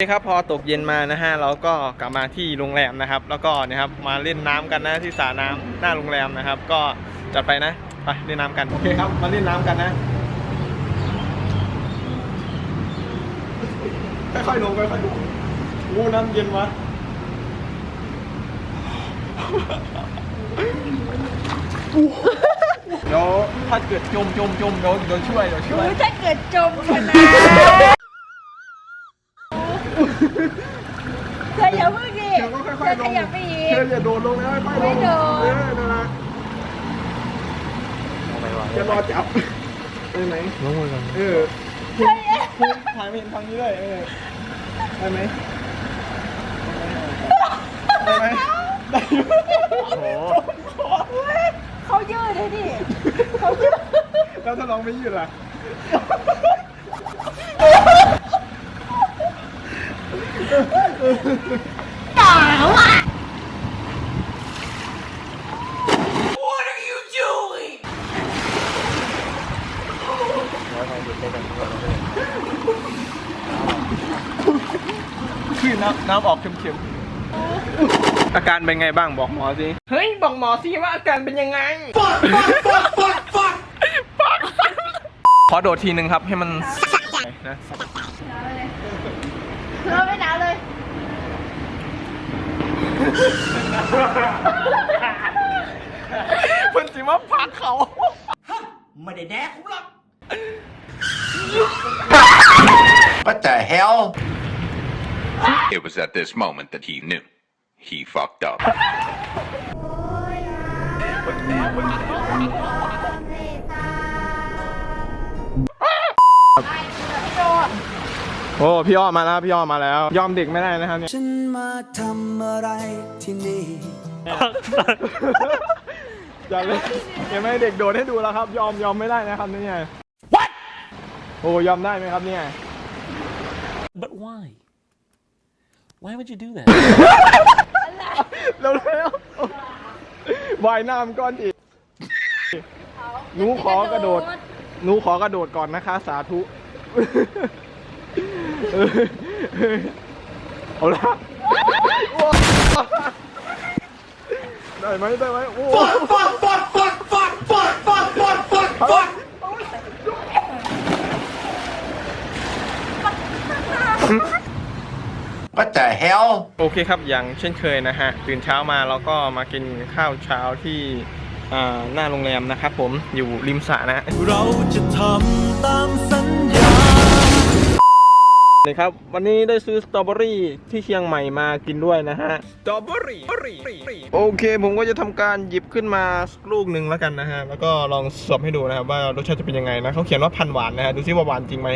นี่ครับพอตกเย็นมานะฮะเราก็กลับมาที่โรงแรมนะครับ แล้วก็เนะครับมาเล่นน้ำกันนะที่สระน้ำหน้าโรงแรมนะครับ ก็จัดไปนะไปเล่นน้ำกันโอเคครับมาเล่นน้ำกันนะค่อยๆลงค่อยๆลงงูน้ำเย็นวะเดี๋ยวถ้าเกิดจมจมจมเดี๋ยวเดี๋ยวช่วยเดี๋ยวช่วยถ้าเกิดจมนะเธ อย่าเพิ่งดิเฉยก็ค่อยๆลขยับไปอีเธกออย่าโดดลงนะค่อยๆลงไม่โดด เออนั่นแหละจะรอจับได้ไหมลงมือก่อนเออคุณคุณถ่ายไม่เห็นทางนี้ด้วยเออได้ไหมได้ไหมได้อยู่โอ้โหเขายืดเลยดิเขายืดแล้วถ้าลองไม่ยืดล่ะ เปล่าอะแล้วเราหยุดได้กันก่อนคือน้ำน้ำออกเค็มๆ อาการเป็นไงบ้างบอกหมอสิ เฮ้ย บอกหมอสิว่าอาการเป็นยังไง ขอโดดทีนึงครับให้มันนะ เธอไม่หนาวเลย เพิ่นสิมาพักเขา What the hell? It was at this moment that he knew. He fucked up. โอ้พี่อ้อมาแล้วพี่อ้อมาแล้ว ยอมเด็กไม่ได้นะครับเนี่ยฉันมาทำอะไรที่นี่อย่าเลยเห็นไหมเด็กโดดให้ดูแล้วครับ ยอมยอมไม่ได้นะครับเนี่ย What โอ้ยอมได้ไหมครับเนี่ย But why Why would you do that เร็วเร็วว่ายน้ำก่อนอีกหนูขอกระโดดหนูขอกระโดดก่อนนะคะ สาธุ เออเอาละได้ไหมได้ไหมโอ้ What the hell? โอเคครับอย่างเช่นเคยนะฮะ ตื่นเช้ามาเราก็มากินข้าวเช้าที่อ่าหน้าโรงแรมนะครับผมอยู่ริมสระนะ เราจะทำ ครับ วันนี้ได้ซื้อสตรอเบอรี่ที่เชียงใหม่มากินด้วยนะฮะสตรอเบอรี่โอเค ผมก็จะทำการหยิบขึ้นมาสักลูกหนึ่งแล้วกันนะฮะ แล้วก็ลองสอบให้ดูนะครับว่ารสชาติจะเป็นยังไงนะเขาเขียนว่าพันหวานนะฮะ ดูซิว่าหวานจริงไหม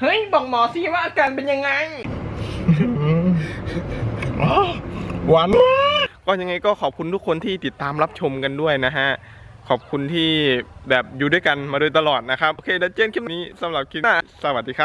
เฮ้ย บอกหมอสิว่าอาการเป็นยังไงหวานมาก ก็ยังไงก็ขอบคุณทุกคนที่ติดตามรับชมกันด้วยนะฮะ ขอบคุณที่แบบอยู่ด้วยกันมาโดยตลอดนะครับ โอเคเดี๋ยวเจนคลิปนี้สำหรับคลิปหน้าสวัสดีครับ